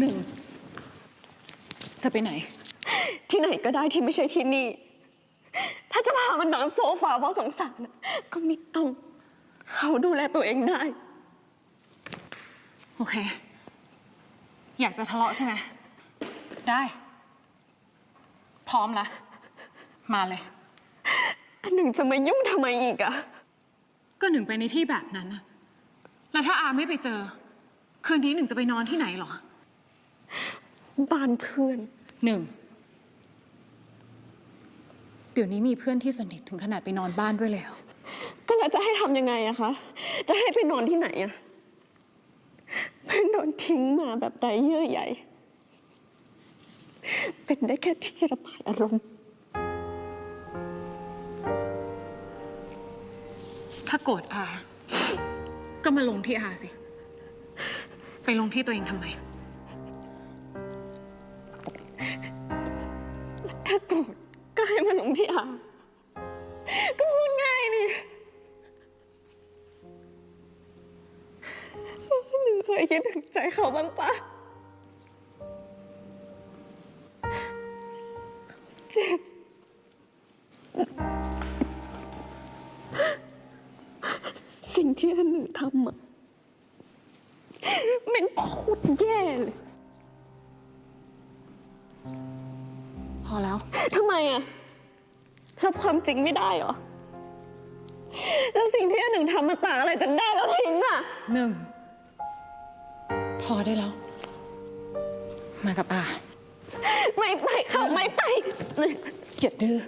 หนึ่ง จะไปไหน ที่ไหนก็ได้ที่ไม่ใช่ที่นี่ ถ้าจะพามันนอนโซฟาเพราะสงสารน่ะก็ไม่ต้อง เขาดูแลตัวเองได้ โอเค อยากจะทะเลาะใช่ไหม ได้ พร้อมละ มาเลย อันหนึ่งจะมายุ่งทำไมอีกอะก็หนึ่งไปในที่แบบนั้นนะแล้วถ้าอาไม่ไปเจอ คืนนี้หนึ่งจะไปนอนที่ไหนหรอ บ้านเพื่อน หนึ่ง เดี๋ยวนี้มีเพื่อนที่สนิทถึงขนาดไปนอนบ้านด้วยแล้ว ก็แล้วจะให้ทำยังไงอะคะ จะให้ไปนอนที่ไหนอะเพิ่งโดนทิ้งมาแบบไร้เยื่อใยเป็นได้แค่ที่ระบายอารมณ์ ถ้าโกรธอา ก็มาลงที่อาสิ ไปลงที่ตัวเองทำไม ถ้าโกรธก็ให้มันลงที่อาก็พูดง่ายนี่หนึ่งเคยคิดถึงใจเขาบ้างปะเจ็บสิ่งที่หนึ่งทำอะมันโคตรแย่เลย ทำไมอะรับความจริงไม่ได้เหรอ แล้วสิ่งที่อันหนึ่งทำมันต่างอะไรจากได้แล้วทิ้งอะหนึ่ง พอได้แล้ว มากับอาไม่ไปเขาไม่ไปอย่าดื้อ